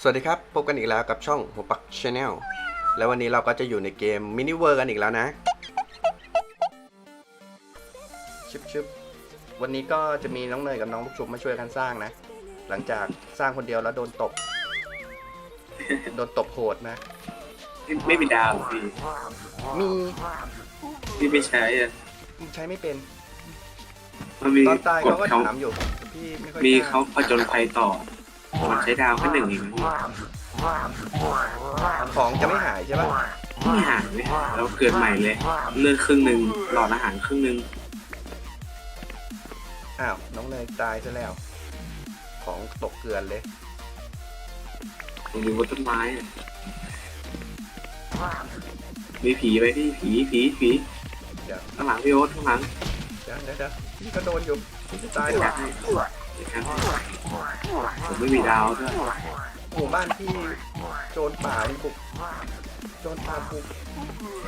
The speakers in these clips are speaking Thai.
สวัสดีครับ พบกันอีกแล้วกับช่องหัวปักชาแนลแล้ววันนี้เราก็จะอยู่ในเกมมินิเวอร์กันอีกแล้วนะชิบชิบวันนี้ก็จะมีน้องเนยกับน้องลูกชุบมาช่วยกันสร้างนะ หลังจากสร้างคนเดียวแล้วโดนตบ โดนตบโหดนะ ไม่ไม่มีดาวพี่มีพี่ไม่ใช้อะใช้ไม่เป็น มันมีตอนตายกเขาดก็เขาถามอยู่แต่พี่ไม่ค่อยมีกล้ เขาผจญภัยต่อ มันใช้ดาวแค่หนึ่งเองนะพี่ของจะไม่หายใช่ปะไม่หายเลยแล้วเกิดใหม่เลย เลือดครึ่งหนึ่งหลอดอาหารครึ่งหนึ่งอ้าว น้องเนยตายซะแล้ว ของตกเกลือนเลยผมอยู่บนต้นไม้อะมีผีไหมพี่ผีผีผีเดี๋ยวข้างหลังพี่โอ๊ตข้างหลังเดี๋ยวเดี๋ยวเดี๋ยวพี่ก็โดนอยู่พี่จะตายอแล้ยาวกให้อยากให้ ผมไม่มีดาวด้วยหมู่บ้านที่โจรป่านี่บุกโจรป่าบุก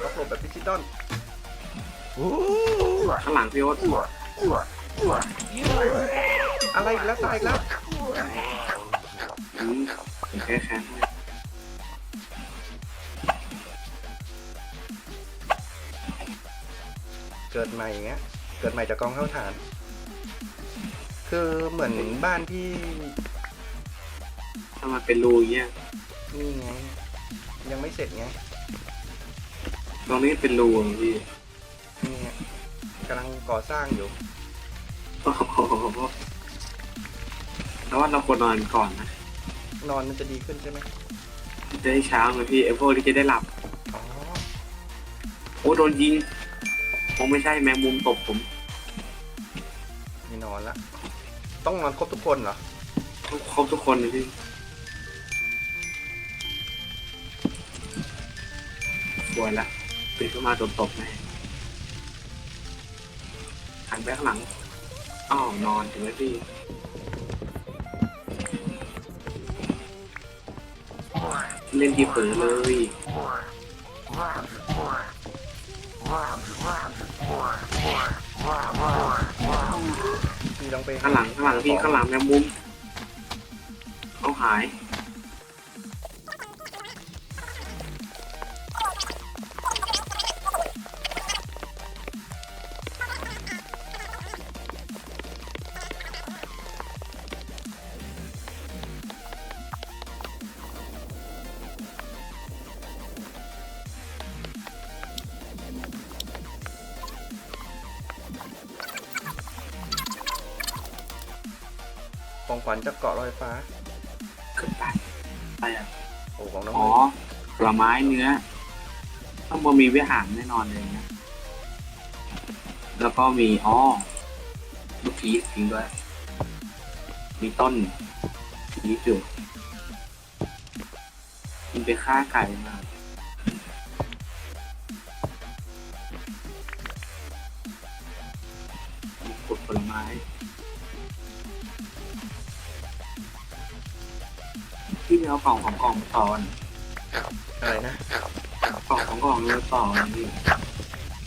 ล็อกหลบแบบดิจิตอลโอ้ข้างหลังพี่โอ๊ตอะไรอีกแล้วตายอีกแล้วอืมผมแค่แค่ให้เกิดใหม่อย่างเงี้ย เกิดใหม่จากกองเข้าฐาน คือเหมือนบ้านที่ถ้ามันเป็นรูอย่างเงี้ยนี่ไง ยังไม่เสร็จไงตรงนี้เป็นรูอะพี่นี่ไงกำลังก่อสร้างอยู่โอ้โหแล้วว่าเราควรนอนก่อนนะนอนมันจะดีขึ้นใช่ไหมจะได้เช้าไงพี่ไอ้พวกที่จะได้หลับอ๋อโอ้โดนยิงผมไม่ใช่แมงมุมตบผมไม่นอนละ ต้องนอนครบทุกคนเหรอครบทุกคนเลยพี่สวยละตื่นขึ้นมาโดนตบแน่หันไปข้างหลังอ้าวนอนเห็นไหมพี่เล่นที่เผลอเลย พี่ต้องไปข้างหลังข้างหลังพี่ข้างหลังแมงมุมเขาหาย ของขวัญจากเกาะลอยฟ้าเกิดตายตายอะโอ้ของน้องอ๋อเนยผลไม้เนื้อต้องบมีวิหารแน่นอนเลยนะแล้วก็มีอ๋อลูกพีชจริงด้วย มีต้นพีชอยู่กินไปฆ่าไก่มาปลูกผลไม้ ที่เอากล่องของกล่องมาต่อกันอะไรนะกล่องของกล่องมาต่อกันพี่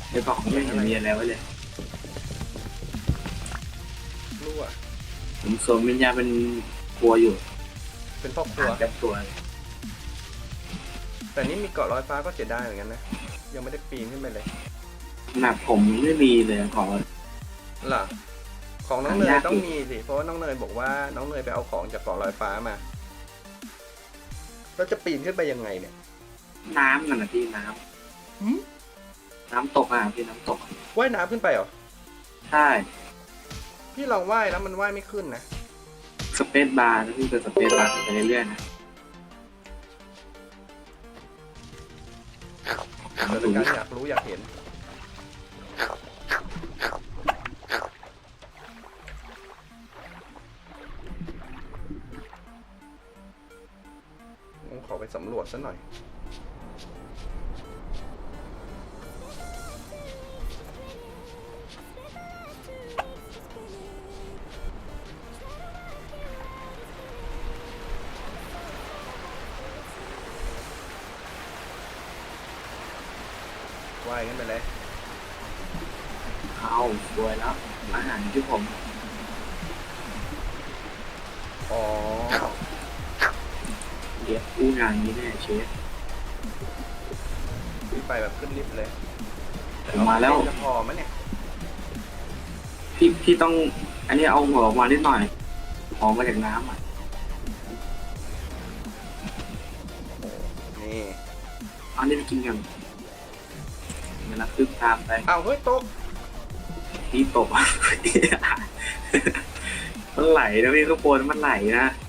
ในกล่องไม่เห็นมีอะไรไว้เลยรั่วผมสวมวิญญาณเป็นกลัวอยู่เป็นพ่อครัวอ่านจับตัวแต่นี่มีเกาะลอยฟ้าก็เสียดายเหมือนกันนะ ยังไม่ได้ปีนขึ้นไปเลยหนักผมไม่มีเลยของเหรอของน้องเนหายยากต้องอยู่มีสิเพราะว่าน้องเนยบอกว่าน้องเนยไปเอาของจากเกาะลอยฟ้ามา แล้วจะปีนขึ้นไปยังไงเนี่ย น้ำกันนะพี่น้หืมำน้ำตกอะพี่น้ำตกว่ายน้ำขึ้นไปเหรอ ใช่พี่ลองว่ายแล้วมันว่ายไม่ขึ้นนะ สเปซบาร์นะพี่เป็นสเปซบาร์ไปเรื่อยๆนะเกิดเป็นการอยากรู้อยากเห็น ไปสำรวจซะหน่อย ว่ายกันไปเลย เอาสวยแล้ว อาหารที่ผม อ๋อ งานนี้แน่เชฟพี่ไปแบบขึ้นลิฟต์เลยผมมาแล้ว จะพอไหมเนี่ยพี่พี่ต้อง อันนี้เอาหัวออกมานิดหน่อยออกมาจากน้ำอะนี่เอานี่ไปกินกันเวลาคึกตามไปอ้าวเฮ้ยตกพี่ตก มันไหลนะพี่ข้างบนมันไหลนะโอ้โห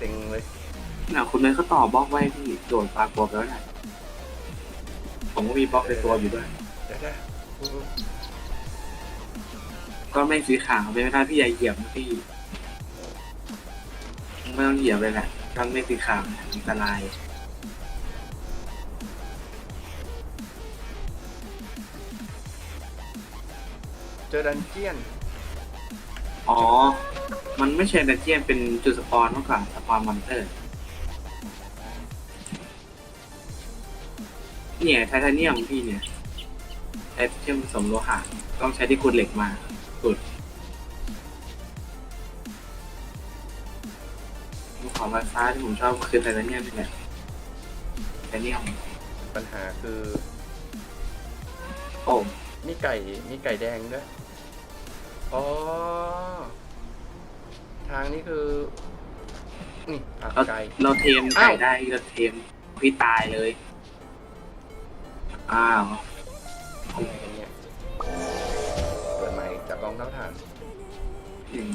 เซ็งเลยน่ะคุณเลยเขาต่อบล็อกไว้พี่โดดปลากรวบแล้วนะผมก็มีบล็อกในตัวอยู่ด้วย เดี๋ยวนะอืมก็ไม่สีขาวไม่ได้พี่อย่าเหยียบนะพี่ไม่ต้องเหยียบเลยแหละถ้าไม่สีขาวเนี่ยอันตราย เจอดันเจียน อ๋อ มันไม่ใช่ดันเจียนเป็นจุดสปอนมากกว่าสปอนมอนเตอร์ เนี่ยไทเทเนียมพี่เนี่ยไทเทเนียมผสมโลหะต้องใช้ที่ขุดเหล็กมาขุดของไฟฟ้าที่ผมชอบก็คือไทเทเนียมนี่แหละไทเทเนียมปัญหาคือ โอ้ มีไก่ มีไก่แดงด้วย อ๋อ ทางนี้คือนี่อะเราไก่เราเทมอ้าไก่วได้เราเทมพี่ตายเลย อ้าวอะไรกันเนี่ยเปิดใหม่จากกองทัพฐานอืม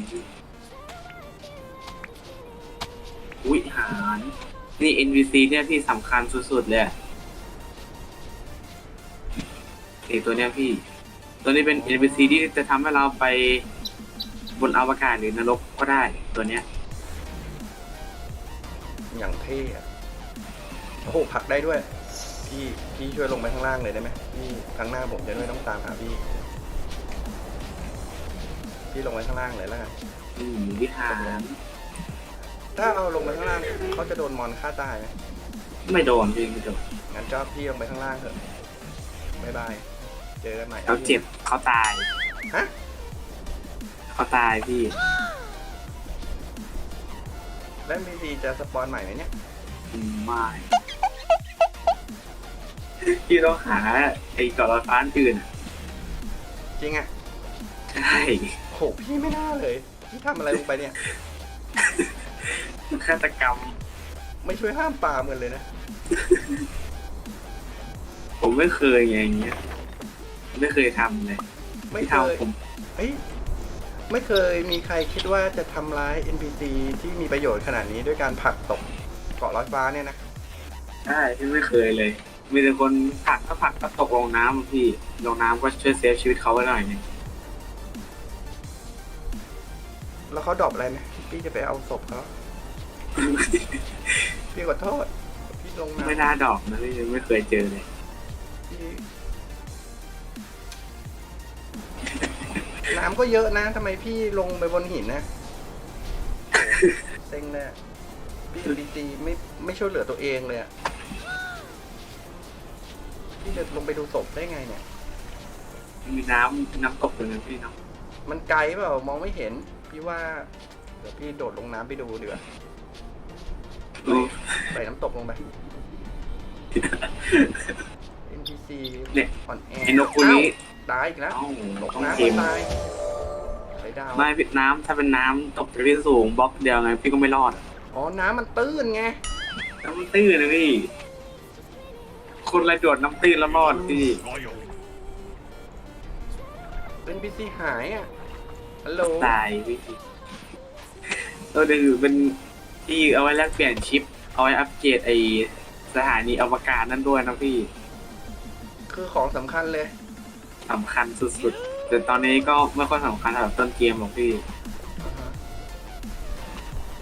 วิหาร นี่ NVC เนี่ยพี่สำคัญสุดๆเลยอะนี่ตัวเนี้ยพี่ ตัวนี้เป็น NVC ที่จะทำให้เราไป บนอวกาศหรือนรกก็ได้ตัวเนี้ย อย่างเท่อะโอ้โหผลักได้ด้วย พี่พี่ช่วยลงไปข้างล่างเลยได้ไหมพี่ข้างหน้าผมจะไม่ต้องตามหาพี่ พี่ลงไปข้างล่างเลยแล้วกันอืมวิหารถ้าเอาลงไปข้างล่างเขาจะโดนมอนฆ่าตายไหมไม่โดนพี่ไม่โดนงั้นก็พี่ลงไปข้างล่างเถอะบ๊ายบายเจอกันใหม่เขาเจ็บเขาตายฮะ เขาตายพี่ แล้วมีซีจะสปอนใหม่ไหมเนี่ยอืมไม่พี่ต้องหาไอ้เกาะลอยฟ้าอันอื่นอะจริงอะใช่โหพี่ไม่น่าเลย พี่ทำอะไรลงไปเนี่ย ฆาตกรรม ไม่ช่วยห้ามปรามกันเลยนะ ผมไม่เคยไงอย่างเงี้ย ไม่เคยทำเลยไม่ที่เคยทำผม เฮ้ย ไม่เคยมีใครคิดว่าจะทำร้าย NPC ที่มีประโยชน์ขนาดนี้ด้วยการผลักตกเกาะลอยฟ้าเนี่ยนะใช่ที่ไม่เคยเลย มีแต่คนผลักก็ผลักก็ตกลงน้ำอะพี่ลงน้ำก็ช่วยเซฟชีวิตเขาไว้หน่อยหนึงแล้วเขาดรอปอะไรไหมพี่จะไปเอาศพเขาพี่ขอโทษพี่ลงน้ำไม่น่าดอกนะพี่ไม่เคยเจอเลยพี่ น้ำก็เยอะนะทำไมพี่ลงไปบนหินนะเซ็งเลยอะพี่ดีจีไม่ไม่ช่วยเหลือตัวเองเลยอะพี่จะลงไปดูศพได้ไงเนี่ย มีน้ำน้ำตกตรงนั้นพี่เนาะมันไกลเปล่ามองไม่เห็น พี่ว่า เดี๋ยวพี่โดดลงน้ำไปดูดีกว่าโอ้ใส่น้ำตกลงไป NPC เนี่ย อ่อนแอไอ้นกตัวนี้ อ้าว ตายอีกแล้วเอ้าตกต้องน้ำเค็มตายไข่ดาว ไม่พี่น้ำถ้าเป็นน้ำตกจากที่สูงบล็อกเดียวไงพี่ก็ไม่รอดอ๋อ น้ำมันตื้นไง น้ำมันตื้นนะพี่ คนไรโดดน้ำตื้นแล้วรอดพี่ เป็น NPC หายอะ ฮัลโหล ตายพี่ตัวหนึ่งเป็นที่เอาไว้แลกเปลี่ยนชิป เอาไว้อัปเกรดไอสถานีอวกาศนั่นด้วยนะพี่ คือของสำคัญเลย สำคัญสุดๆ แต่ตอนนี้ก็ไม่ค่อยสำคัญสำหรับต้นเกมหรอกพี่อ่าฮะ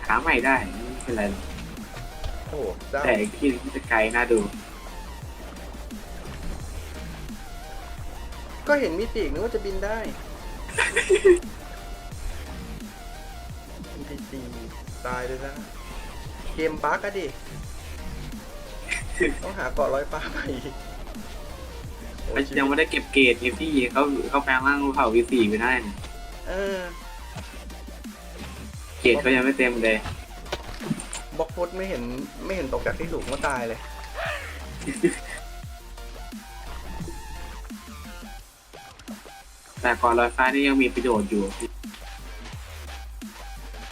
หาใหม่ได้ไม่เป็นไรหรอกโอ้โหเจ้าแต่อีกที่ที่จะไกลน่าดู ก็เห็นมีปีกนึกว่าจะบินได้ NPC ตายเลยนะ เกมบั๊กอะดิ ต้องหาเกาะลอยฟ้าใหม่อีกโอ้ชีวิต ยังไม่ได้เก็บเกรดไงพี่เขาเขาแปลงร่างรูปเผ่าวีสี่ไปได้นะเออเกรดเขายังไม่เต็มเลยบล็อกฟุตไม่เห็นไม่เห็นตกจากที่สูงก็ตายเลย แต่ก่อนลอยฟ้านี่ยังมีประโยชน์อยู่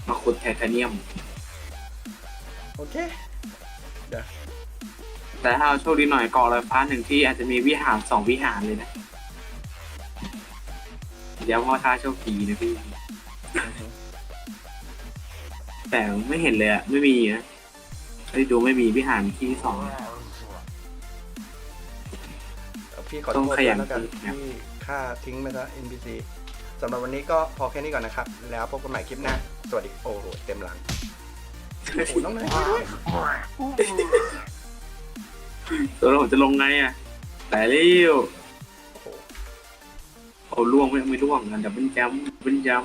มาขุดไทเทเนียม โอเค แต่ถ้าเราโชคดีหน่อยเกาะลอยฟ้าหนึ่งที่อาจจะมีวิหารสองวิหารเลยนะ เดี๋ยวพ่อท่าโชคดีนะพี่ แต่ไม่เห็นเลยอะไม่มีนะไอ้ยดูไม่มีวิหารที่สองเอาพี่ขอโทต้องษขยันแล้วกันฝึกนะที่ค่าทิ้งไปซะ NPC สำหรับวันนี้ก็พอแค่นี้ก่อนนะครับ แล้วพบกันใหม่คลิปหน้า สวัสดี โอ้โห เต็มหลัง โอ้โหน้องเนยช่วยด้วย ตัวเราจะลงไงอะ แต่เร็วเอาล่วงไม่ไม่ล่วงอันดับเบิลจัมป์ดับเบิลจัม